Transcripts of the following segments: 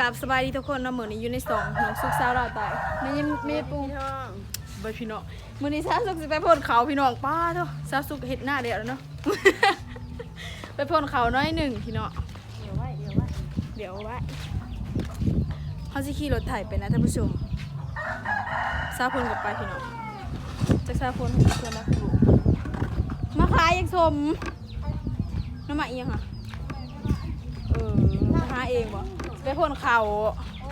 กับสบายดีทุกคนเนาะเหมือนอยู่ในสองน้องสุกสาวเราตายไม่ยังไม่ได้ปรุงท้องไปพี่น้องมือนี้สาสุกสิไปพ่นเขาพี่น้องป้าเถอะสาสุกเฮ็ดหน้าเดียวแล้วเนาะไปพ่นเขาน้อยหนึ่งพี่น้องเดี๋ยวไว้เดี๋ยวไว้เดี๋ยวไว้เขาสิขี่รถไถไปนะท่านผู้ชมซาพลกับไปพี่น้องจากซาพลของเพื่อนรักอยู่มาขายยังสมน้ำมาเอียงค่ะเออมาหาเองบ่ ไปพ่นเขาโอ้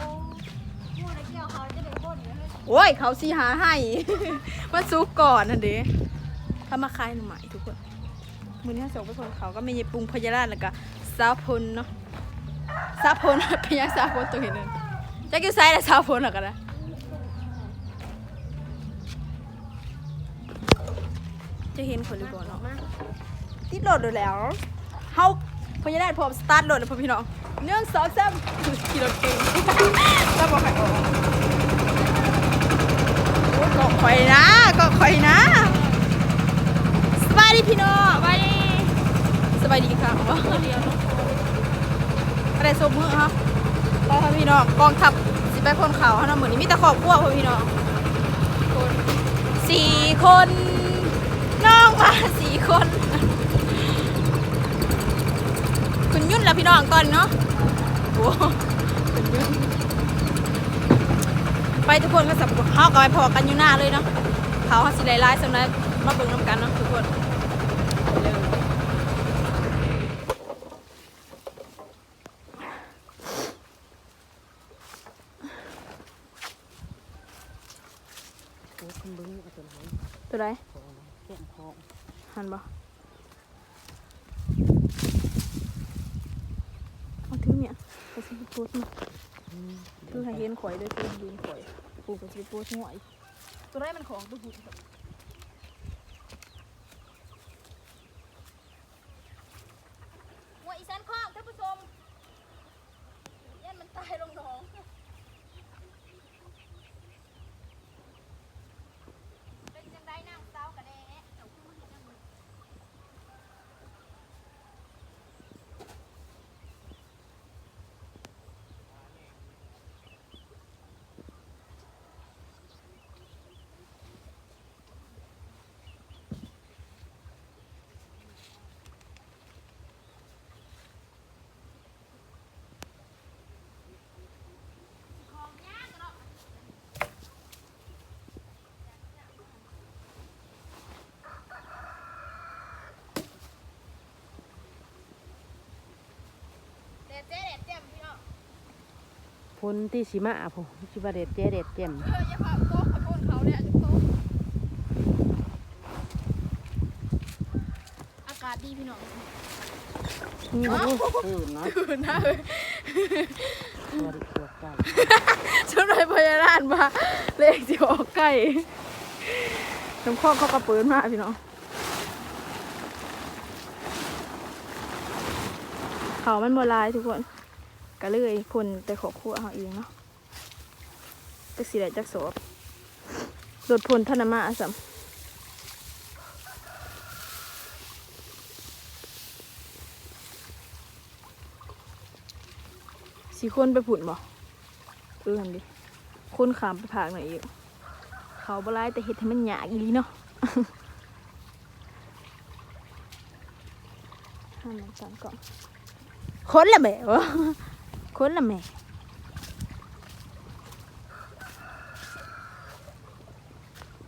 พูดแล้วเกี่ยวเขาจะเป็นคนอยู่เลยโอ้ยเขาสิหาให้มาซุกก่อนนั่นเด้ถ้ามาขายหน่อไม้ทุกคนมือนี้ส่งไปพ่นเขาก็มียายปรุงพญาราชแล้วก็ซาพลเนาะซาพลเป็นยังซาพลตัวเห็นนั่นจะกิ้วไซด์แล้วซาพลหรอกันนะจะเห็นคนหรือเปล่าเนาะติดโหลดอยู่แล้วเฮา พญานาคพร้อมสตาร์ทโหลดแล้วพ่อพี่น้องหนึ่องสองสามขี่รถเก่งแล้วบอกให้ออกโอ้กาะข่อยนะกาะข่อยนะสบายดีพี่น้องสบายดีสบายดีค่ะว่าเดียวอะไรสมมือฮะไปค่ะพี่น้องกองทัพสิไปคนเขาฮะเนาะเหมือนนี้มีแต่ครอบครัวพ่อพี่น้องสี่คนน้องมาสี่คน คุณยุ่ นแล้วพี่น้องตอนนี้เนาะโอ้คุณยุ่นไปทุกคนก็สับเขาก็ไปพอกันอยู่หน้าเลยเนาะเขาเขาสิไล่ไล่สำนักมาเบิ่งน้ำกันเนาะทุกคนไปเลยตัวไหนเสียงของหันบ่เอาถือเนี่ย ไปสิไปโพสต์มาคือให้เห็นข่อยด้วยคือเห็นข่อยปูก็สิไปโพสต์ห่วยตัวไรมันของตัวหุ่นหัวอีสันข้องท่านผู้ชมยันมันตายลงหนองเป็นจังไดน้ำเต้ากันแน่เอาขึ้นมาเห็นน้ำมือ เด็ดเจ๊เด็ดเจ็มพี่น้องพ้นที่สิมาผมชิบะเด็ดเจ๊เด็ดเต็มเอออย่าพาโต๊ะขอโทษเขาเนี่ยจุ๊บโต๊ะอากาศดีพี่น้องตื่นนะตื่นนะเอ้ยตัวดิตัวไก่ชุดไรพยาราชมาเลขสิออกใกล้น้ำข้อเขากระเปิดมาพี่น้อง เขามันโบราณทุกคนก็เลยพนแต่ขอคู่เอาเองเนาะจักสีแดจักสอบโดดพลธนมาสัมสีคนไปผุนบ่เออหันดิคนขามไปผากหน่อยอีกเขาบรายแต่เห็ดให้มันหยาอีลีเนาะห้าหนึ่งก่อน คนละแม่วะคนละแม่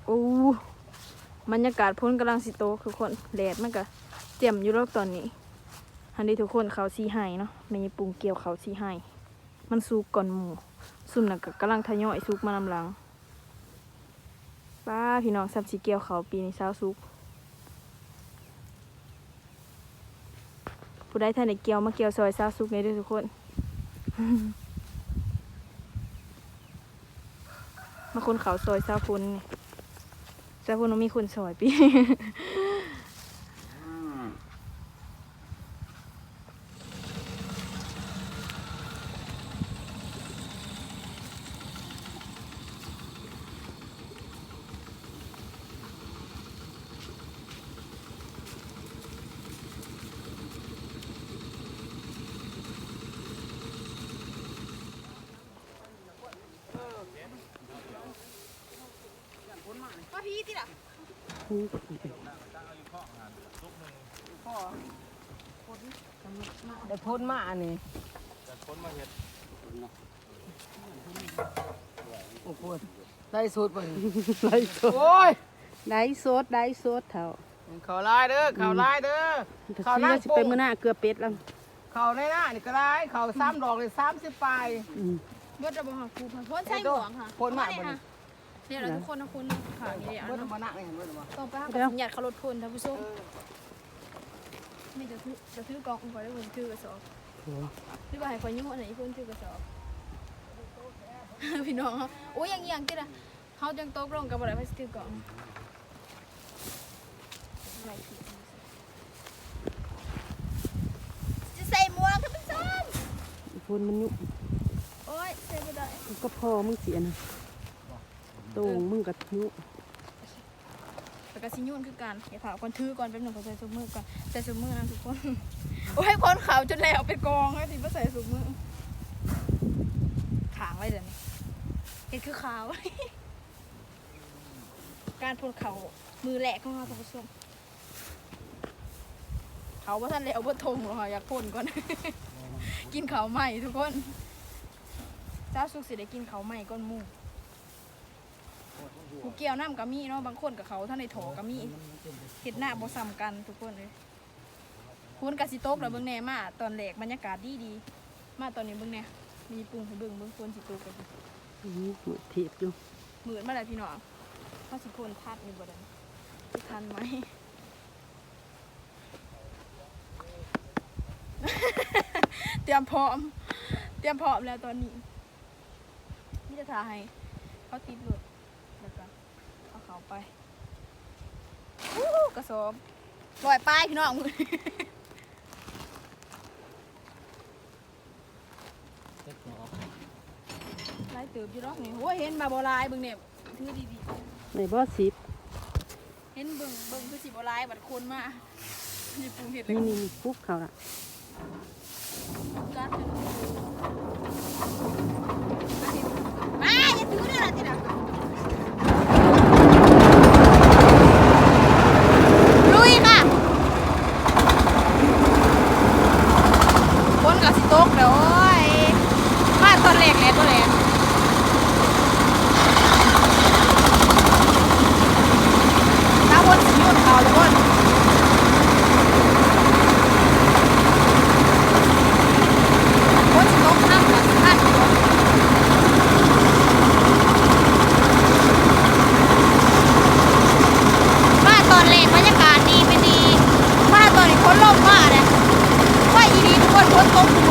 โอ้บรรยากาศพ้นกำลังสิโตทุกคนแดดมันก็เจียมอยู่รอบตอนนี้ฮันดีทุกคนเขาซีไห้เนาะไม่ปรุงเกี่ยวเขาซีไห้มันสุกก่อนหมูซุ่มน่ะก็กำลังทยอยสุกมานำหลังป้าพี่น้องซับสีเกี่ยวเขาปีนี้เช้าสุก ผู้ใดท่านได้เกี่ยวมาเกี่ยวซอยซาสุกในเด้วยทุกคนมาคนเขาซอยซาพุนนี่แต่พวกน้องมีคนซอยปี ได้พ้นมาอันนี้แต่คนมาเห็ดโอ้โหได้สูตรเพิ่นไล่สดโอ้ยไล่สดไล่สดเท่าเขาลายเด้อเขาลายเด้อถ้าเขาซื้อนั่งสิเป็นมื้อหน้าเกลือเป็ดแล้วเขาในหน้านี่ก็ได้เขาซ้ำดอกเลย30ปลายอืมเบิดระบบของครูค่ะพ่นใส่หมวกค่ะพ่นมาเอบ่นี่ค่ะ เนี่ยเราทุกคนนะคุณค่ะนี่เดี๋ยวเบิ่เอางเนาะมาหนักนี่เบิ่งมาต้องไปหากับสัญญาณเขารถพ่นท่านผู้ชมนี่จะถือจะถือกล่องก่อนได้ผมถือกระสอบโอ้หรือว่าให้คนยุ่งอันไหนเพิ่นถือกระสอบพี่น้องเขาโอ้ยยังยังติล่ะเขาจังโต๊ะลงกับอะไรเพิ่นสิถือกล่องจะใส่หมวกท่านผู้ชมพูนมันยุโอ้ยใส่บ่ได้ก็พอมึงเสียนะ โตงมึงกับยุแต่ก็สิยุ่นคือกันอย่าผ่าก่อนถือก่อนแป๊บหนึงก็ใส่ซุมมือก่อนใส่ซุมมือนะทุกคน โอ้ยคนขาวจนแล้วเป็นกองแล้วสิบ่ใส่ซุมมือขางไว้เดี๋ยวนี้เห็นคือขาว การพ่นเขามือแหลกของเราท่านผู้ชมเขาว่าท่านแล้วบ่ทงหรออยากพ่นก่อน กินเขาใหม่ทุกคนเจ้าสุกสิได้กินเขาใหม่ก้อนมู ผู้เกี่ยวน้ำกะมีเนาะบางคนกับเขาท่านในโถกะมีเห็ดหน้าบ่ซ้ำกันทุกคนเลยคุณกะสิโต๊กแล้วเบิ่งแหน่มาตอนแรกบรรยากาศดีดีๆมาตอนนี้เบิ่งแหน่มีปรุงให้เบิ่งเบิ่งคนสิโต๊กกันอืมมือถีบอยู่หมื่นมาแล้วพี่น้องเขาสิพ่นทัดนี่บ่ได้สิทันไหมเตรียมพร้อม เตรียมพร้อมแล้วตอนนี้นี่จะถ่ายให้เขาติดรถแล้วก็ เอาเขาไปอู้หูกระสอบลอยป้ายพี่น้องไล่เติบอยู่รอกนี่โอ้ยเห็นมาบหลายเบิ่งเนี่ยถือดีในบ่อสิบๆเห็นเบิ่งเบิ่งคือสิบหลายบัดคนมามีปรุงเห็ดเลยนี่นี่นี่ปุ๊บเขาละกัดเลยมาอย่าถือเด้อล่ะติดอะ Let's.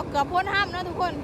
ดียวเกือบพ้นห้ามนะทุกคน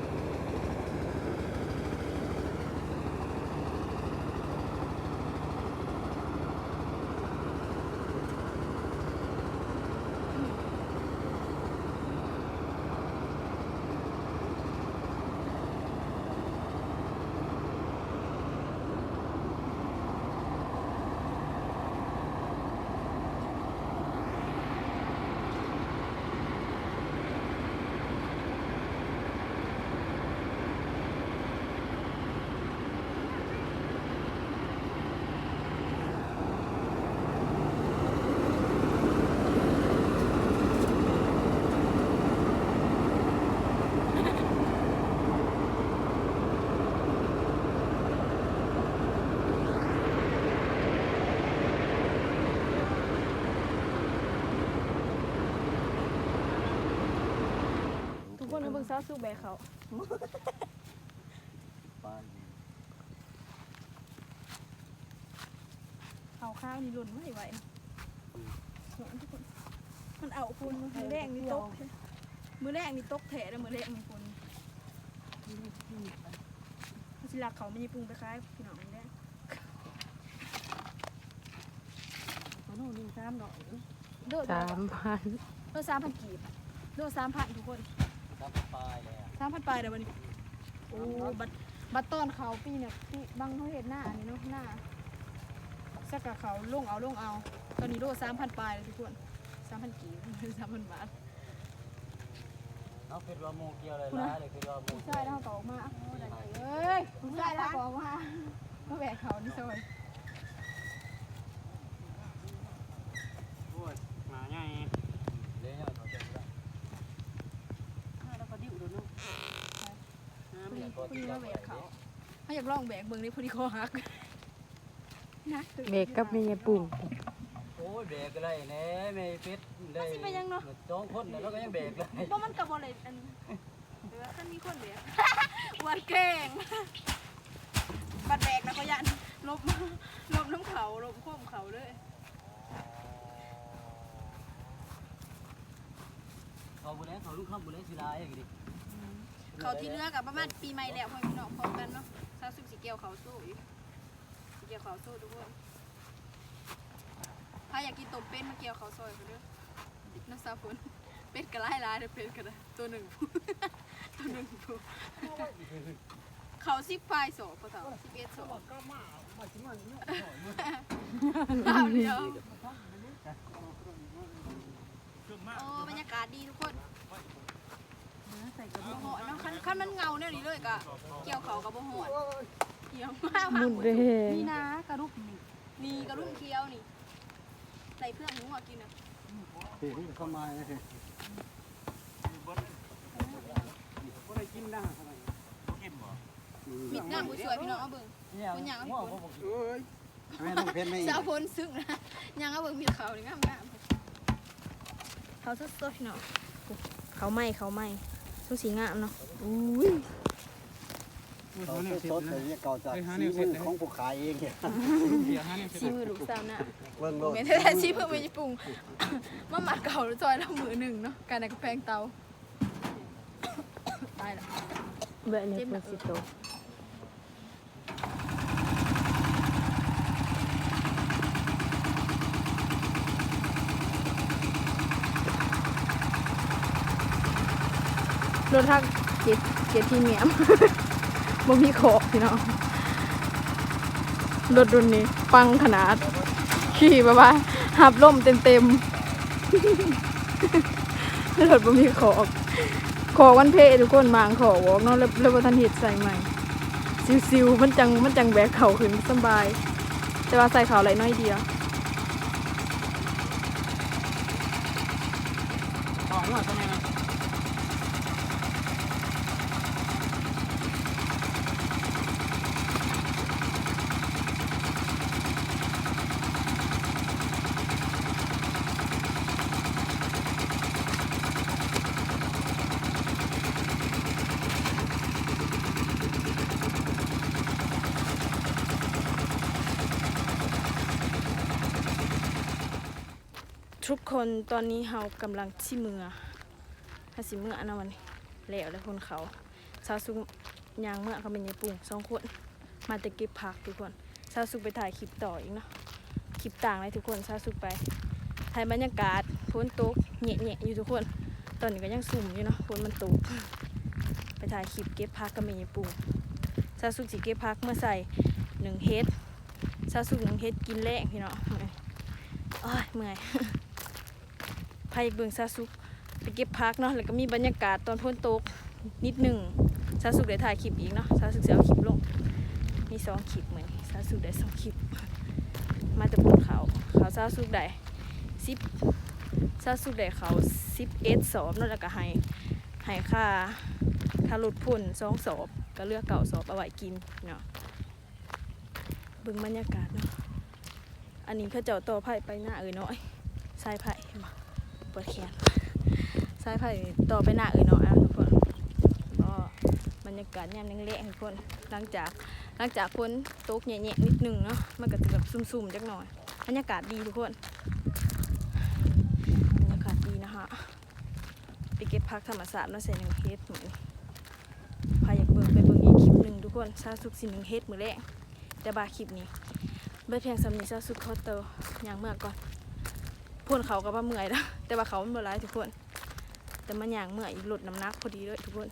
ทุกคนเอาเบิ่งซาวสู้แบกเขาเอาข้าวนี่หล่นไม่ไหวนะหล่นทุกคนมันเอาคุณมือแรกนี่ตกมือแรกนี่ตกแถแล้วมือแรกนี่คุณมันสิลักเขาไม่ใช่ปรุงไปคล้ายพี่น้องนี่แหละโอ้โหหนึ่งสามดอกโดดสามพันโดดสามพันกีบโดดสามพันทุกคน รับปลายเลยอะสามพันปลายเดี๋ยววันนี้โอ้บัตบัตรต้นเขาปีเนี่ยปีบางเขาเห็นหน้าอันนี้เนาะหน้าสักกะเขาลงเอาลงเอา ตอนนี้โดดสามพันปลายเลยทุกคนสามพันกีบสามพันบาทเอาคือว่าโมเกี่ยวอะไรร้ายเลยคือว่าโมใช่แล้วเขาก็ออกมาเอ้ยใช่แล้วเขาออกมาก็แบกเขานี่ซอย โอ้ยหมาใหญ่ เลยเนี่ยเขาจะได้ แล้วก็ดิ้วเดี๋ยวนู้น มีมาแบกเขาเขาอยากลองแบกเบิ่งนี่พอดีคอหักนะเบรกกับเมียปุ่งโอ้ยเบรกอะไรแน่ไม่ฟิตได้สองคนแล้วก็ยังเบรกเลยเพราะมันกับบอลเลยอันเออท่านมีคนแบกวันเก่งบัดแบกนะเขายันลบลบน้ำเขาลบโค้มเขาเลยเขาบุเรนเขาลูกข้ามบุเรนศิลาอย่างนี้ เขาที่เลือกกับประมาณปีใหม่แล้วพ่อพี่น้องพร้อมกันเนาะซาสุกสีเกียวเขาสู้อีกสีเกียวเขาสู้ทุกคนถ้าอยากกินต้มเป็ดมาเกียวเขาซอยเขาเด้อน้ำซาฝนเป็ดกระไรร้ายเด้อเป็ดกระไรตัวหนึ่งตัวหนึ่งผู้เขาสิบปลายโสพอเถาสิบเอ็ดโสเอาวเดียวโอ้บรรยากาศดีทุกคน ใส่กระบ่ดูกหอดเนาะคันคันมันเงาเนี่ยนี่เลยกะเกี่ยวเขากับบ่หอดเกี่ยวมากมุนเด้นี่นะกระรุกนี่นี่กระรุ่มเคี้ยวนี่ ใส่เพื่อนหมูหัวกินอะที่เข้ามาเลยก็ได้กินได้อะไรกินบ่มิดงามผู้ช่วยพี่น้องเอาเบิ่งเนี่ยหัวผมเอ้ยไม่ต้องเพชรไม่สาวพ้นซึ้งนะยังเอาเบิ่งมีเขานี่งามงามเขาสดๆพี่น้องเขาไหมเขาไหม สุสีงามเนาะอุ้ยหาแนวเสร็จสดนะแต่เนี่ยเก่าจากไปหาซีแนวเสร็มืจอเลยของผู้ขายเองเนี่ยเดี๋ยวหาแนวเสร็จซีมือลูกสาวน่ะเบิ่งโลดแม่แท้ๆซีเพิ่งไปญี่ปุ่นมาหมัดเก่าจอยละมือหนึ่งเนาะการในกระแพงเตาตายละเบะเนี่ยเป็นสิโต รถทักเกียร์เกียร์ที่เมียมบ่มีขอบพี่น้องรถรุ่นนี้ ปังขนาด ขี่แบบว่าหับล่มเต็มเต็มรถบ่มีขอบขอวันเพทุกคนมางขอวอกเนาะแล้วแล้วบ่ทันเฮ็ดใส่ใหม่ซิวๆมันจังมันจังแบกเข่าขึ้นสบาย แต่ว่าใส่เข่าไหลน้อยเดียวต่อหัวทำไมนะ คนตอนนี้เฮากำลังที่เมือถ้าสิเมืออันนั้นวันแล้วแล้วคนเขาซาซุกยางเมื่อเขาเป็นยายปุ่งสองคนมาแต่เก็บผักทุกคนซาซุกไปถ่ายคลิปต่ออีกเนาะคลิปต่างเลยทุกคนซาซุกไปถ่ายบรรยากาศฝนตกเหนะๆอยู่ทุกคน ตอนนี้ก็ยังสุ่มอยู่เนาะฝนมันตกไปถ่ายคลิปเก็บผักกับแม่ยายปุ่งซาซุกสิเก็บผักเมื่อใส่หนึ่งเฮดซาซุกหนึ่งเฮดกินแรงพี่เนาะโอ้ยเมื่อย พายเบิ่งซาซุกไปเก็บผักเนาะแล้วก็มีบรรยากาศตอนฝนตกนิดหนึ่งซาซุกได้ถ่ายคลิปอีกเนาะซาซุกจะเอาคลิปลงมีสองคลิปเหมือนซาซุกได้สองคลิป มาจากบนเขาเขาซาซุกได้สิบซาซุกได้เขาสิบเอ็ดสอบนาะแล้วก็ให้ให้ค่าค่ารถพุ่นสองสอบก็เลือกเก่าสอบเอาไว้กินเนาะเบิ่งบรรยากาศเนาะอันนี้เขาเจ้าต่อไผ่ไปหน้าเอ่ยน้อยสายไผ่เห็นบ่ ปวดแขนสายไผ่ต่อไปหน้าเอ่ยน้อยอะทุกคนก็บรรยากาศยามแรงๆทุกคนหลังจากหลังจากฝนตกแหะๆนิดหนึงเนาะมันก็จะแบบซุ่มๆจักหน่อยบรรยากาศดีทุกคนบรรยากาศดีนะคะไปเก็บพักธรรมศาสตร์เนาะใส่หนึ่งเฮดเหมือนพาอยากเบิ่งไปเบิ่งอีกคลิปหนึ่งทุกคนซาสุกสิหนึ่งเฮดมือแรกแต่บาคลิปนี้เบิดเพียงสำนีซาสุกคาน์เตอร์อย่างเมื่อก่อน พ่นเขาก็ว่าเมื่อยแล้วแต่ว่าเขามันบ่ร้ายทุกคน แต่มันอย่างเมื่อยหลดน้ำหนักพอดีเลยทุกคน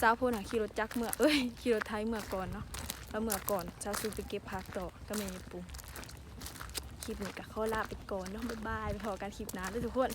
สาวโพนหาขี่รถจักรเมื่อเอ้ยขี่รถไทยเมื่อก่อนเนาะแล้วเมื่อก่อนสาวซูไปเก็บผักต่อก็ไม่มีปรุงคลิปนี้ก็ขอลาไปก่อนเนาะบ๊ายบายไปพอกันคลิปหน้าด้วยทุกคน